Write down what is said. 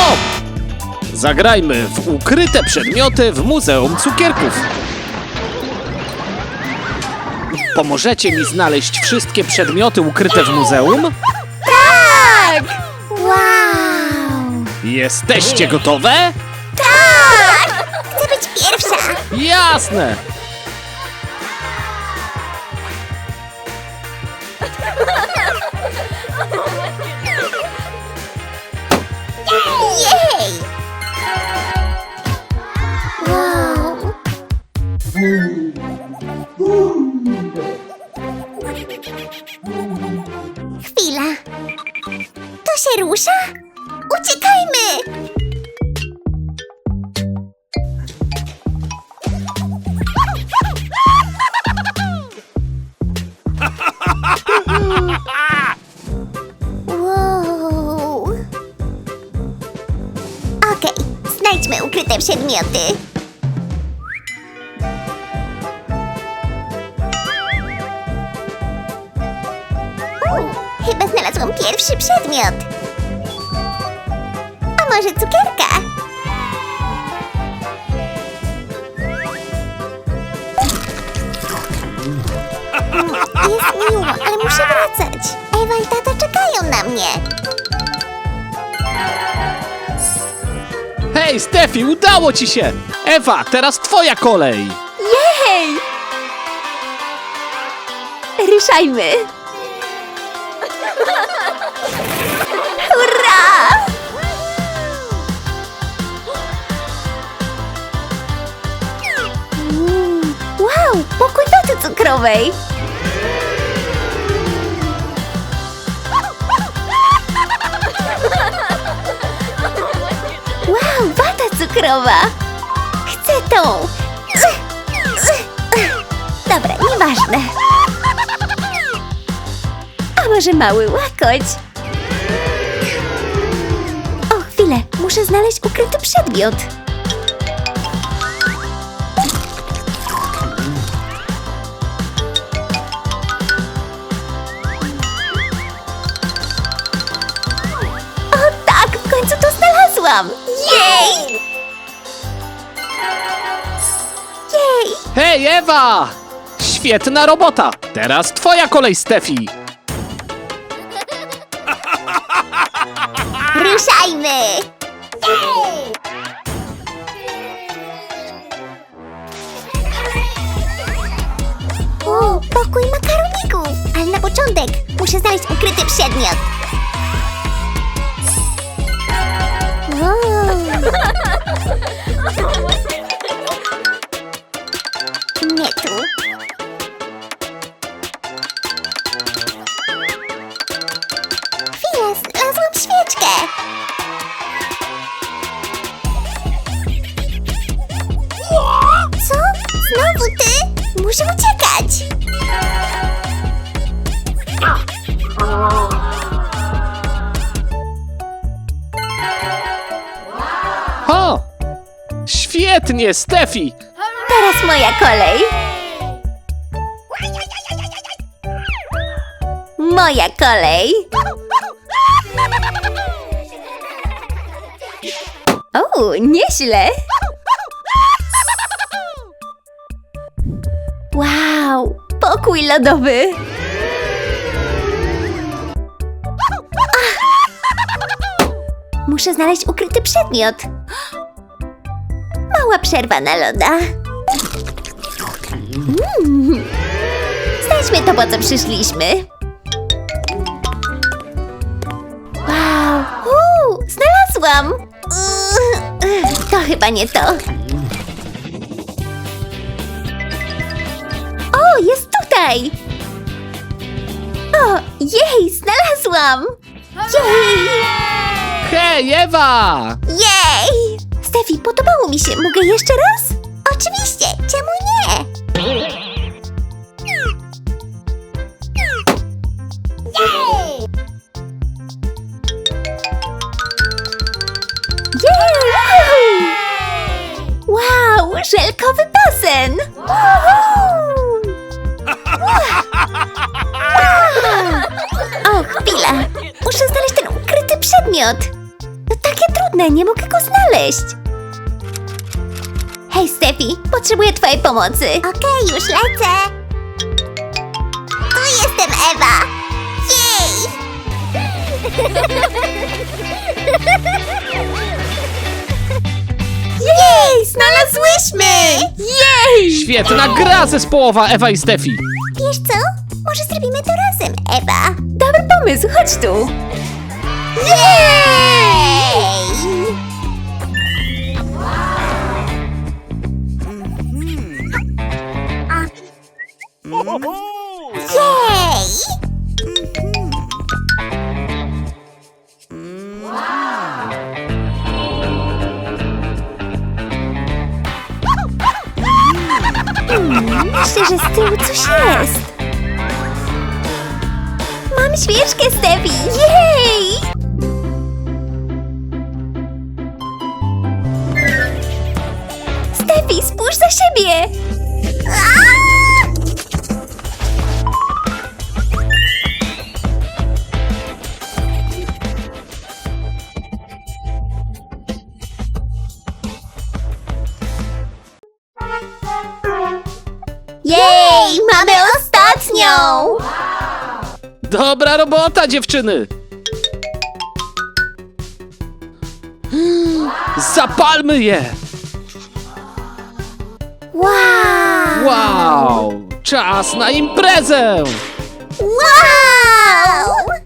Stop! Zagrajmy w ukryte przedmioty w Muzeum Cukierków. Pomożecie mi znaleźć wszystkie przedmioty ukryte w muzeum? Tak! Wow! Jesteście gotowe? Tak! Chcę być pierwsza! Jasne! Jej! Wow! Chwila. To? Okej, znajdźmy ukryte przedmioty. Chyba znalazłam pierwszy przedmiot. A może cukierka? Mm, Jest miło, ale muszę wracać. Hej, Stefi, udało ci się! Ewa, teraz twoja kolej! Jej! Ruszajmy! Hurra! Mm, Wow, pokój taty cukrowej! Cukrowa! Chcę tą! Dobra, nieważne. A może mały łakoć? O, chwilę, muszę znaleźć ukryty przedmiot. O tak, w to znalazłam! Jej! Hej, Ewa! Świetna robota! Teraz twoja kolej, Stefi! Ruszajmy! O, pokój makaroników! Ale na początek muszę znaleźć ukryty przedmiot. Świetnie, Stefi! Teraz moja kolej. Moja kolej. O, nieźle. Wow, pokój lodowy. Ach. Muszę znaleźć ukryty przedmiot. Mała przerwa na loda. Mm. Znajdźmy to, po co przyszliśmy. Wow! Uu, znalazłam! To chyba nie to. O, jest tutaj! O, jej, znalazłam! Jej! Hej, Ewa! Jej! Stefi, podobało mi się. Mogę jeszcze raz? Oczywiście, czemu nie? Jej! Wow, żelkowy basen! Woohoo! O, chwila! Muszę znaleźć ten ukryty przedmiot. Nie mogę go znaleźć. Hej, Stefi, potrzebuję twojej pomocy. Okej, już lecę. Tu jestem, Ewa. Jej! Jej, znalazłyśmy! Jej! Świetna gra zespołowa Ewa i Stefi. Wiesz co? Może zrobimy to razem, Ewa. Dobry pomysł, chodź tu. Jej! Myślę, że z tyłu coś jest. Mam świeczkę, Stefi! Jej! Stefi, spójrz za siebie! Dobra robota, dziewczyny! Zapalmy je! Wow! Wow! Czas na imprezę! Wow!